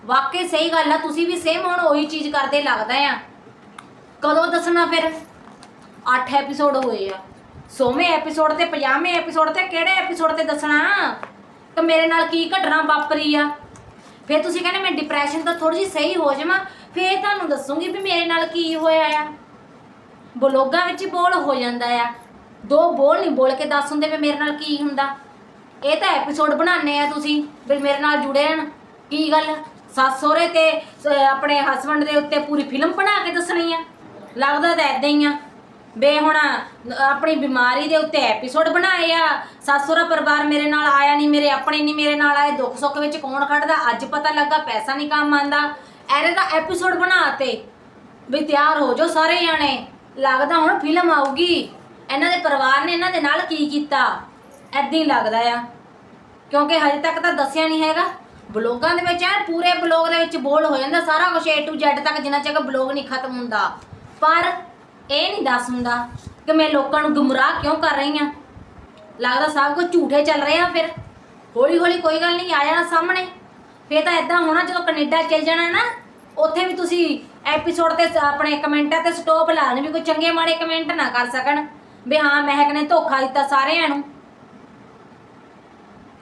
ਵਾਕਈ ਸਹੀ ਗੱਲ ਆ, ਤੁਸੀਂ ਵੀ ਸੇਮ ਹੁਣ ਉਹੀ ਚੀਜ਼ ਕਰਦੇ ਲੱਗਦਾ ਆ। ਕਦੋਂ ਦੱਸਣਾ ਫਿਰ? 8 ਐਪੀਸੋਡ ਹੋਏ ਆ। 100ਵੇਂ ਐਪੀਸੋਡ ਤੇ 50ਵੇਂ ਐਪੀਸੋਡ ਤੇ ਕਿਹੜੇ ਐਪੀਸੋਡ ਤੇ ਦੱਸਣਾ? ਕਿ ਮੇਰੇ ਨਾਲ ਕੀ ਘਟਨਾ ਵਾਪਰੀ ਆ? ਫਿਰ ਤੁਸੀਂ ਕਹਿੰਦੇ ਮੈਂ ਡਿਪਰੈਸ਼ਨ ਤੋਂ ਥੋੜੀ ਜਿਹੀ ਸਹੀ ਹੋ ਜਾਵਾਂ, ਫਿਰ ਤੁਹਾਨੂੰ ਦੱਸੂਗੀ ਵੀ ਮੇਰੇ ਨਾਲ ਕੀ ਹੋਇਆ ਆ। ਬਲੋਗਾਂ ਵਿੱਚ ਬੋਲ ਹੋ ਜਾਂਦਾ ਆ। ਦੋ ਬੋਲ ਨਹੀਂ ਬੋਲ ਕੇ ਦੱਸ ਹੁੰਦੇ ਵੀ ਮੇਰੇ ਨਾਲ ਕੀ ਹੁੰਦਾ। ਇਹ ਤਾਂ ਐਪੀਸੋਡ ਬਣਾਉਂਦੇ ਆ ਤੁਸੀਂ, ਵੀ ਮੇਰੇ ਨਾਲ ਜੁੜੇ ਰਹਿਣ। ਕੀ ਗੱਲ? ਸੱਸ ਸਹੁਰੇ ਤੇ ਆਪਣੇ ਹਸਬੰਡ ਦੇ ਉੱਤੇ ਪੂਰੀ ਫਿਲਮ ਬਣਾ ਕੇ ਦੱਸਣੀ ਆ। ਲੱਗਦਾ ਤਾਂ ਐਦਾਂ ਹੀ ਆ। ਬੇ ਹੁਣ, ਆਪਣੀ ਬਿਮਾਰੀ ਦੇ ਉੱਤੇ ਐਪੀਸੋਡ ਬਣਾਏ ਆ। ਸੱਸ ਸਹੁਰਾ ਪਰਿਵਾਰ ਮੇਰੇ ਨਾਲ ਆਇਆ ਨਹੀਂ ਮੇਰੇ ਆਪਣੇ ਨਹੀਂ ਮੇਰੇ ਨਾਲ ਆਏ। ਦੁੱਖ ਸੁੱਖ ਵਿੱਚ ਕੌਣ ਖੜਦਾ? ਅੱਜ ਪਤਾ ਲੱਗਾ ਪੈਸਾ ਨਹੀਂ ਕੰਮ ਆਂਦਾ। ਐਰੇ ਦਾ ਐਪੀਸੋਡ ਬਣਾਤੇ ਵੀ ਤਿਆਰ ਹੋ ਜਾਓ ਸਾਰੇ ਜਾਣੇ। ਲੱਗਦਾ ਹੁਣ ਫਿਲਮ ਆਊਗੀ। ਇਹਨਾਂ ਦੇ ਪਰਿਵਾਰ ਨੇ ਇਹਨਾਂ ਦੇ ਨਾਲ ਕੀ ਕੀਤਾ? ਐਦਾਂ ਹੀ ਲੱਗਦਾ ਆ। ਕਿਉਂਕਿ ਹਜੇ ਤੱਕ ਤਾਂ ਦੱਸਿਆ ਨਹੀਂ ਹੈਗਾ। ਬਲੌਗਾਂ ਦੇ ਵਿੱਚ ਐ ਪੂਰੇ ਬਲੌਗ ਦੇ ਵਿੱਚ ਬੋਲ ਹੋ ਜਾਂਦਾ। ਸਾਰਾ ਕੁਝ A to Z ਤੱਕ ਜਿੰਨਾ ਚਿਰ ਬਲੌਗ ਨਹੀਂ ਖਤਮ ਹੁੰਦਾ। ਪਰ ਇਹ ਨਹੀਂ ਦੱਸ ਹੁੰਦਾ ਕਿ ਮੈਂ ਲੋਕਾਂ ਨੂੰ ਗੁੰਮਰਾਹ ਕਿਉਂ ਕਰ ਰਹੀ ਹਾਂ ਲੱਗਦਾ ਸਭ ਕੁਝ ਝੂਠੇ ਚੱਲ ਰਿਹਾ ਫਿਰ। ਹੌਲੀ ਹੌਲੀ ਕੋਈ ਗੱਲ ਨਹੀਂ, ਆ ਜਾਣਾ ਸਾਹਮਣੇ। ਫੇਰ ਤਾਂ ਐਦਾਂ ਹੋਣਾ ਜਦੋਂ ਕੈਨੇਡਾ ਚੱਲ ਜਾਣਾ ਨਾ, ਉੱਥੇ ਵੀ ਤੁਸੀਂ ਐਪੀਸੋਡ ਤੇ ਆਪਣੇ ਕਮੈਂਟਾਂ ਤੇ ਸਟਾਪ ਲਾਣ ਵੀ ਕੋਈ ਚੰਗੇ ਮਾੜੇ ਕਮੈਂਟ ਨਾ ਕਰ ਸਕਣ। ਵੀ ਹਾਂ, ਮਹਿਕ ਨੇ ਧੋਖਾ ਦਿੱਤਾ ਸਾਰਿਆਂ ਨੂੰ।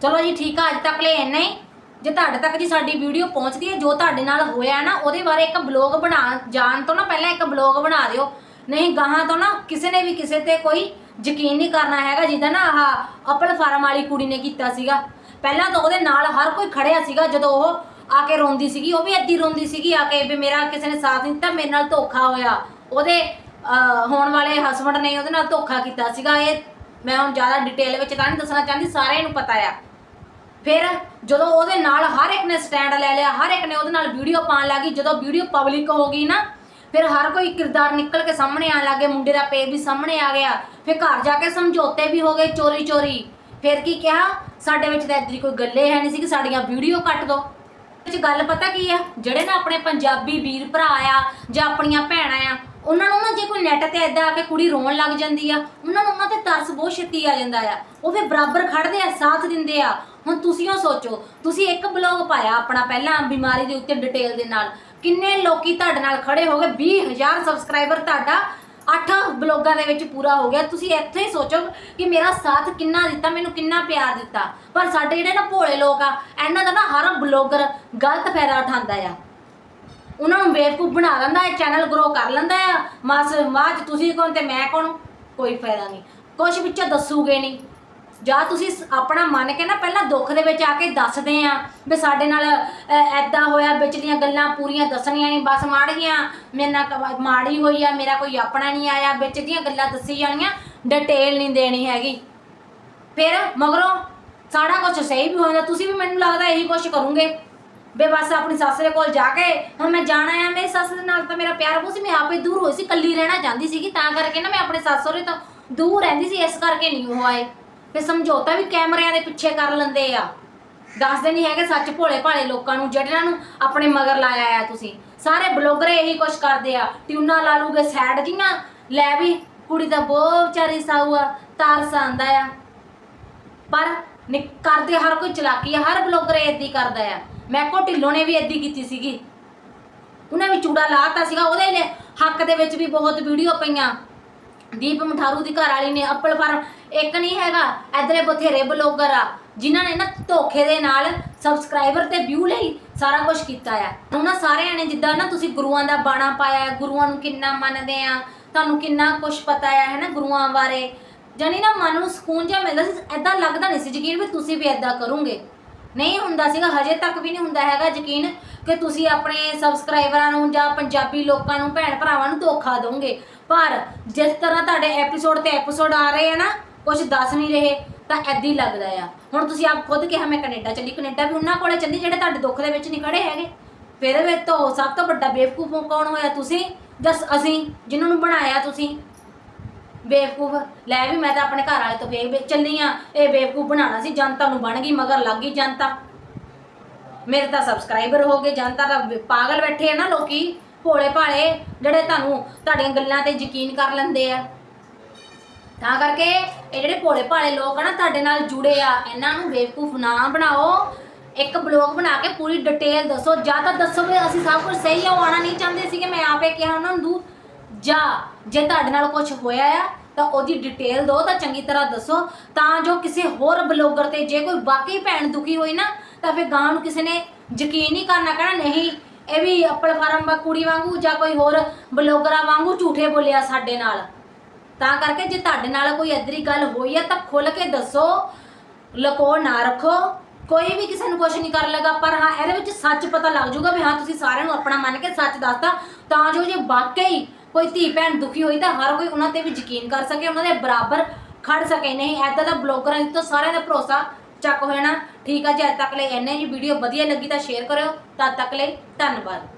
ਚਲੋ ਜੀ, ਠੀਕ ਆ, ਅੱਜ ਤੱਕ ਲਈ ਇੰਨਾ ਹੀ। ਜੇ ਤੁਹਾਡੇ ਤੱਕ ਜੀ ਸਾਡੀ ਵੀਡੀਓ ਪਹੁੰਚਦੀ ਹੈ, ਜੋ ਤੁਹਾਡੇ ਨਾਲ ਹੋਇਆ ਨਾ, ਉਹਦੇ ਬਾਰੇ ਇੱਕ ਬਲੌਗ ਬਣਾ ਜਾਣ ਤੋਂ ਨਾ ਪਹਿਲਾਂ ਇੱਕ ਬਲੌਗ ਬਣਾ ਦਿਓ। ਨਹੀਂ, ਗਾਹਾਂ ਤੋਂ ਨਾ ਕਿਸੇ ਨੇ ਵੀ ਕਿਸੇ ਤੇ ਕੋਈ ਯਕੀਨ ਨਹੀਂ ਕਰਨਾ ਹੈਗਾ, ਜਿੱਦਾਂ ਨਾ ਆਹ ਅਪਲ ਫਾਰਮ ਵਾਲੀ ਕੁੜੀ ਨੇ ਕੀਤਾ ਸੀਗਾ। ਪਹਿਲਾਂ ਤਾਂ ਉਹਦੇ ਨਾਲ ਹਰ ਕੋਈ ਖੜਿਆ ਸੀਗਾ, ਜਦੋਂ ਉਹ ਆ ਕੇ ਰੋਂਦੀ ਸੀਗੀ, ਉਹ ਵੀ ਅੱਧੀ ਰੋਂਦੀ ਸੀਗੀ, ਆ ਕੇ ਵੀ ਮੇਰਾ ਕਿਸੇ ਨੇ ਸਾਥ ਨਹੀਂ ਦਿੱਤਾ, ਮੇਰੇ ਨਾਲ ਧੋਖਾ ਹੋਇਆ। ਉਹਦੇ ਹੋਣ ਵਾਲੇ ਹਸਬੰਡ ਨੇ ਉਹਦੇ ਨਾਲ ਧੋਖਾ ਕੀਤਾ ਸੀਗਾ। ਇਹ ਮੈਂ ਹੁਣ ਜ਼ਿਆਦਾ ਡਿਟੇਲ ਵਿੱਚ ਤਾਂ ਨਹੀਂ ਦੱਸਣਾ ਚਾਹੁੰਦੀ, ਸਾਰਿਆਂ ਨੂੰ ਪਤਾ ਆ। ਫਿਰ ਜਦੋਂ ਉਹਦੇ ਨਾਲ ਹਰ ਇੱਕ ਨੇ ਸਟੈਂਡ ਲੈ ਲਿਆ, ਹਰ ਇੱਕ ਨੇ ਉਹਦੇ ਨਾਲ ਵੀਡੀਓ ਪਾਉਣ ਲੱਗੀ, ਜਦੋਂ ਵੀਡੀਓ ਪਬਲਿਕ ਹੋ ਗਈ ਨਾ ਫਿਰ ਹਰ ਕੋਈ ਕਿਰਦਾਰ ਨਿਕਲ ਕੇ ਸਾਹਮਣੇ ਆਣ ਲੱਗੇ ਮੁੰਡੇ ਦਾ ਪੇ ਵੀ ਸਾਹਮਣੇ ਆ ਗਿਆ। ਫਿਰ ਘਰ ਜਾ ਕੇ ਸਮਝੌਤੇ ਵੀ ਹੋ ਗਏ ਚੋਰੀ ਚੋਰੀ ਫਿਰ ਕੀ ਕਿਹਾ? ਸਾਡੇ ਵਿੱਚ ਤਾਂ ਏਦਾਂ ਦੀ ਕੋਈ ਗੱਲੇ ਹੈ ਨਹੀਂ ਸੀ ਕਿ ਸਾਡੀਆਂ ਵੀਡੀਓ ਕੱਟ ਦੋ। ਵਿੱਚ ਗੱਲ ਪਤਾ ਕੀ ਆ? ਜਿਹੜੇ ਨਾ ਆਪਣੇ ਪੰਜਾਬੀ ਵੀਰ ਭਰਾ ਆ ਜਾਂ ਆਪਣੀਆਂ ਭੈਣਾਂ ਆ, ਉਹਨਾਂ ਨੂੰ ਨਾ ਜੇ ਕੋਈ ਨੈਟ ਤੇ ਏਦਾਂ ਆ ਕੇ ਕੁੜੀ ਰੋਣ ਲੱਗ ਜਾਂਦੀ ਆ, ਉਹਨਾਂ ਨੂੰ ਉਹਨਾਂ ਤੇ ਤਰਸ ਬਹੁਤ ਛੇਤੀ ਆ ਜਾਂਦਾ ਆ। ਉਹ ਫਿਰ ਬਰਾਬਰ ਖੜਦੇ ਆ, ਸਾਥ ਦਿੰਦੇ ਆ। ਹੁਣ ਤੁਸੀਂ ਉਹ ਸੋਚੋ, ਤੁਸੀਂ ਇੱਕ ਬਲੌਗ ਪਾਇਆ ਆਪਣਾ ਪਹਿਲਾਂ ਬਿਮਾਰੀ ਦੇ ਉੱਤੇ ਡਿਟੇਲ ਦੇ ਨਾਲ। ਕਿੰਨੇ ਲੋਕੀ ਤੁਹਾਡੇ ਨਾਲ ਖੜੇ ਹੋ ਗਏ? 20000 ਸਬਸਕ੍ਰਾਈਬਰ ਤੁਹਾਡਾ ਅੱਠ ਬਲੌਗਾਂ ਦੇ ਵਿੱਚ ਪੂਰਾ ਹੋ ਗਿਆ। ਤੁਸੀਂ ਇੱਥੇ ਹੀ ਸੋਚੋ ਕਿ ਮੇਰਾ ਸਾਥ ਕਿੰਨਾ ਦਿੱਤਾ, ਮੈਨੂੰ ਕਿੰਨਾ ਪਿਆਰ ਦਿੱਤਾ। ਪਰ ਸਾਡੇ ਜਿਹੜੇ ਨਾ ਭੋਲੇ ਲੋਕ ਆ, ਇਹਨਾਂ ਦਾ ਨਾ ਹਰ ਬਲੌਗਰ ਗਲਤ ਫਾਇਦਾ ਉਠਾਉਂਦਾ ਆ। ਉਹਨਾਂ ਨੂੰ ਬੇਵਕੂਫ ਬਣਾ ਲੈਂਦਾ ਹੈ ਚੈਨਲ ਗਰੋ ਕਰ ਲੈਂਦਾ ਆ। ਮਾਸ ਮਾਜ ਤੁਸੀਂ ਕੌਣ ਤੇ ਮੈਂ ਕੌਣ? ਕੋਈ ਫਾਇਦਾ ਨਹੀਂ। ਕੁਝ ਵਿੱਚੋਂ ਦੱਸੂਗੇ ਨਹੀਂ। ਜਾਂ ਤੁਸੀਂ ਸ- ਆਪਣਾ ਮੰਨ ਕੇ ਨਾ ਪਹਿਲਾਂ ਦੁੱਖ ਦੇ ਵਿੱਚ ਆ ਕੇ ਦੱਸਦੇ ਆ ਵੀ ਸਾਡੇ ਨਾਲ ਐਦਾਂ ਹੋਇਆ, ਵਿਚਲੀਆਂ ਗੱਲਾਂ ਪੂਰੀਆਂ ਦੱਸਣੀਆਂ ਨਹੀਂ, ਬਸ ਮਾੜੀਆਂ, ਮੇਰੇ ਨਾਲ ਕ- ਮਾੜੀ ਹੋਈ ਆ, ਮੇਰਾ ਕੋਈ ਆਪਣਾ ਨਹੀਂ ਆਇਆ, ਵਿੱਚ ਦੀਆਂ ਗੱਲਾਂ ਦੱਸੀ ਜਾਣੀਆਂ ਡਿਟੇਲ ਨਹੀਂ ਦੇਣੀ ਹੈਗੀ। ਫਿਰ ਮਗਰੋਂ ਸਾਰਾ ਕੁਝ ਸਹੀ ਵੀ ਹੋ ਜਾਂਦਾ ਤੁਸੀਂ ਵੀ ਮੈਨੂੰ ਲੱਗਦਾ ਇਹੀ ਕੁਝ ਕਰੋਗੇ। ਬੇ ਬਸ ਆਪਣੀ ਸੱਸ ਦੇ ਕੋਲ ਜਾ ਕੇ, ਹੁਣ ਮੈਂ ਜਾਣਾ ਆ, ਮੇਰੀ ਸੱਸ ਦੇ ਨਾਲ ਤਾਂ ਮੇਰਾ ਪਿਆਰ ਬਹੁਤ ਸੀ, ਮੈਂ ਆਪੇ ਦੂਰ ਹੋਈ ਸੀ ਇਕੱਲੀ ਰਹਿਣਾ ਚਾਹੁੰਦੀ ਸੀਗੀ, ਤਾਂ ਕਰਕੇ ਨਾ ਮੈਂ ਆਪਣੇ ਸੱਸ ਸਹੁਰੇ ਤੋਂ ਦੂਰ ਰਹਿੰਦੀ ਸੀ, ਇਸ ਕਰਕੇ ਨਹੀਂ ਉਹ ਆਏ। ਫਿਰ ਸਮਝੌਤਾ ਵੀ ਕੈਮਰਿਆਂ ਦੇ ਪਿੱਛੇ ਕਰ ਲੈਂਦੇ ਆ। ਦੱਸਦੇ ਨਹੀਂ ਹੈਗੇ ਸੱਚ ਭੋਲੇ ਭਾਲੇ ਲੋਕਾਂ ਨੂੰ, ਜਿਹੜਿਆਂ ਨੂੰ ਆਪਣੇ ਮਗਰ ਲਾਇਆ ਆ ਤੁਸੀਂ। ਸਾਰੇ ਬਲੌਗਰ ਇਹੀ ਕੁਛ ਕਰਦੇ ਆ, ਟਿਊਨਾ ਲਾ ਲੂਗੇ ਸੈਡ ਜੀਆਂ। ਲੈ ਵੀ, ਕੁੜੀ ਦਾ ਬਹੁਤ ਵਿਚਾਰੀ ਸਾਊ ਆ, ਤਾਰਸ ਆਂਦਾ ਆ। ਪਰ ਨਿ- ਕਰਦੇ ਹਰ ਕੋਈ ਚਲਾਕੀ ਆ, ਹਰ ਬਲੌਗਰ ਏਦੀ ਕਰਦਾ ਆ। ਮੈਕੋ ਢਿੱਲੋਂ ਨੇ ਵੀ ਏਦੀ ਕੀਤੀ ਸੀਗੀ। ਉਹਨੇ ਵੀ ਚੂੜਾ ਲਾਤਾ ਸੀਗਾ, ਉਹਦੇ ਨੇ ਹੱਕ ਦੇ ਵਿੱਚ ਵੀ ਬਹੁਤ ਵੀਡੀਓ ਪਈਆਂ। ਦੀਪ ਮਠਾਰੂ ਦੀ ਘਰ ਵਾਲੀ ਨੇ, ਅੱਪਲ ਫਾਰਮ ਇੱਕ ਨਹੀਂ ਹੈਗਾ ਇਧਰੇ ਬਥੇਰੇ ਬਲੌਗਰ ਆ ਜਿਨ੍ਹਾਂ ਨੇ ਨਾ ਧੋਖੇ ਦੇ ਨਾਲ ਸਬਸਕ੍ਰਾਈਬਰ ਤੇ ਵਿਊ ਲਈ ਸਾਰਾ ਕੁਝ ਕੀਤਾ ਆ। ਉਹਨਾਂ ਸਾਰਿਆਂ ਨੇ ਜਿੱਦਾਂ ਨਾ ਤੁਸੀਂ ਗੁਰੂਆਂ ਦਾ ਬਾਣਾ ਪਾਇਆ ਹੈ, ਗੁਰੂਆਂ ਨੂੰ ਕਿੰਨਾ ਮੰਨਦੇ ਆ ਤੁਹਾਨੂੰ ਕਿੰਨਾ ਕੁਝ ਪਤਾ ਆ ਹੈ ਨਾ ਗੁਰੂਆਂ ਬਾਰੇ। ਜਾਨੀ ਨਾ ਮਨ ਨੂੰ ਸਕੂਨ ਜਿਹਾ ਮਿਲਦਾ ਸੀ ਐਦਾਂ ਲੱਗਦਾ ਨਹੀਂ ਸੀ ਯਕੀਨ ਵੀ ਤੁਸੀਂ ਵੀ ਐਦਾਂ ਕਰੋਗੇ। ਨਹੀਂ ਹੁੰਦਾ ਸੀਗਾ ਹਜੇ ਤੱਕ ਵੀ ਨਹੀਂ ਹੁੰਦਾ ਹੈਗਾ ਯਕੀਨ ਕਿ ਤੁਸੀਂ ਆਪਣੇ ਸਬਸਕ੍ਰਾਈਬਰਾਂ ਨੂੰ ਜਾਂ ਪੰਜਾਬੀ ਲੋਕਾਂ ਨੂੰ ਭੈਣ ਭਰਾਵਾਂ ਨੂੰ ਧੋਖਾ ਦੋਗੇ। ਪਰ ਜਿਸ ਤਰ੍ਹਾਂ ਤੁਹਾਡੇ ਐਪੀਸੋਡ ਤੇ ਐਪੀਸੋਡ ਆ ਰਹੇ ਆ ਨਾ ਕੁਝ ਦੱਸ ਨਹੀਂ ਰਹੇ, ਤਾਂ ਐਦਾਂ ਹੀ ਲੱਗਦਾ ਆ। ਹੁਣ ਤੁਸੀਂ ਆਪ ਖੁਦ ਕਿਹਾ ਮੈਂ ਕੈਨੇਡਾ ਚੱਲੀ, ਕੈਨੇਡਾ ਵੀ ਉਹਨਾਂ ਕੋਲੇ ਚੱਲੀ, ਜਿਹੜੇ ਤੁਹਾਡੇ ਦੁੱਖ ਦੇ ਵਿੱਚ ਨਹੀਂ ਖੜੇ ਹੈਗੇ। ਫਿਰ ਇਹਦੇ ਤੋਂ ਸਭ ਤੋਂ ਵੱਡਾ ਬੇਵਕੂਫ ਕੌਣ ਹੋਇਆ ਤੁਸੀਂ? ਜਸ ਅਸੀਂ, ਜਿਨ੍ਹਾਂ ਨੂੰ ਬਣਾਇਆ ਤੁਸੀਂ। ਬੇਵਕੂਫ, ਲੈ ਵੀ ਮੈਂ ਤਾਂ ਆਪਣੇ ਘਰ ਵਾਲੇ ਤੋਂ ਵੇਖ ਚੱਲੀ ਆ, ਇਹ ਬੇਵਕੂਫ ਬਣਾਉਣਾ ਸੀ, ਜਨਤਾ ਨੂੰ ਬਣ ਗਈ, ਮਗਰ ਲੱਗ ਗਈ ਜਨਤਾ। ਮੇਰੇ ਤਾਂ ਸਬਸਕ੍ਰਾਈਬਰ ਹੋ ਗਏ, ਜਨਤਾ ਦਾ ਪਾਗਲ ਬੈਠੇ ਆ ਨਾ ਲੋਕੀ ਭੋਲੇ ਭਾਲੇ ਜਿਹੜੇ ਤੁਹਾਨੂੰ ਤੁਹਾਡੀਆਂ ਗੱਲਾਂ ਤੇ ਯਕੀਨ ਕਰ ਲੈਂਦੇ ਆ। ਤਾਂ ਕਰਕੇ ਇਹ ਜਿਹੜੇ ਭੋਲੇ ਭਾਲੇ ਲੋਕ ਆ ਨਾ, ਤੁਹਾਡੇ ਨਾਲ ਜੁੜੇ ਆ, ਇਹਨਾਂ ਨੂੰ ਬੇਵਕੂਫ ਨਾ ਬਣਾਓ। ਇੱਕ ਬਲੌਗ ਬਣਾ ਕੇ ਪੂਰੀ ਡਿਟੇਲ ਦੱਸੋ। ਜਾਂ ਤਾਂ ਦੱਸੋ ਵੀ ਅਸੀਂ ਸਭ ਕੁਝ ਸਹੀ ਆ, ਉਹ ਆਉਣਾ ਨਹੀਂ ਚਾਹੁੰਦੇ ਸੀਗੇ, ਮੈਂ ਆਪੇ ਕਿਹਾ ਉਹਨਾਂ ਨੂੰ। ਜਾਂ ਜੇ ਤੁਹਾਡੇ ਨਾਲ ਕੁਝ ਹੋਇਆ ਆ, ਤਾਂ ਉਹਦੀ ਡਿਟੇਲ ਦਿਓ, ਤਾਂ ਚੰਗੀ ਤਰ੍ਹਾਂ ਦੱਸੋ। ਤਾਂ ਜੋ ਕਿਸੇ ਹੋਰ ਬਲੌਗਰ ਤੇ ਜੇ ਕੋਈ ਵਾਕਈ ਭੈਣ ਦੁਖੀ ਹੋਈ ਨਾ, ਤਾਂ ਫਿਰ ਗਾਂ ਨੂੰ ਕਿਸੇ ਨੇ ਯਕੀਨ ਨਹੀਂ ਕਰਨਾ ਕਹਿਣਾ, ਨਹੀਂ, ਇਹ ਵੀ ਅੱਪਲ ਫਾਰਮ ਦਾ ਕੁੜੀ ਵਾਂਗੂ ਜਾਂ ਕੋਈ ਹੋਰ ਬਲੌਗਰਾਂ ਵਾਂਗੂ ਝੂਠੇ ਬੋਲਿਆ ਸਾਡੇ ਨਾਲ। ਤਾਂ ਕਰਕੇ ਜੇ ਤੁਹਾਡੇ ਨਾਲ ਕੋਈ ਅਦਰੀ ਗੱਲ ਹੋਈ ਹੈ ਤਾਂ ਖੁੱਲ ਕੇ ਦੱਸੋ ਲਕੋ ਨਾ ਰੱਖੋ। ਕੋਈ ਵੀ ਕਿਸੇ ਨੂੰ ਕੁਝ ਨਹੀਂ ਕਰ ਲਗਾ, ਪਰ ਹਾਂ, ਇਹਦੇ ਵਿੱਚ ਸੱਚ ਪਤਾ ਲੱਗ ਜਾਊਗਾ ਵੀ ਹਾਂ, ਤੁਸੀਂ ਸਾਰਿਆਂ ਨੂੰ ਆਪਣਾ ਮੰਨ ਕੇ ਸੱਚ ਦੱਸਤਾ। ਤਾਂ ਜੋ ਜੇ ਵਾਕਈ ਕੋਈ ਧੀ ਭੈਣ ਦੁਖੀ ਹੋਈ, ਤਾਂ ਹਰ ਕੋਈ ਉਹਨਾਂ ਤੇ ਵੀ ਯਕੀਨ ਕਰ ਸਕੇ, ਉਹਨਾਂ ਦੇ ਬਰਾਬਰ ਖੜ ਸਕੇ। ਨਹੀਂ ਐਦਾਂ ਦਾ ਬਲੌਗਰਾਂ ਤੋਂ ਸਾਰਿਆਂ ਦਾ ਭਰੋਸਾ ਚੱਕ ਹੋ ਜਾਣਾ। ਠੀਕ ਆ ਜੀ, ਅੱਜ ਤੱਕ ਲਈ ਇੰਨੇ ਜੀ ਵੀਡੀਓ ਵਧੀਆ ਲੱਗੀ ਤਾਂ ਸ਼ੇਅਰ ਕਰਿਓ। ਤਦ ਤੱਕ ਲਈ ਧੰਨਵਾਦ।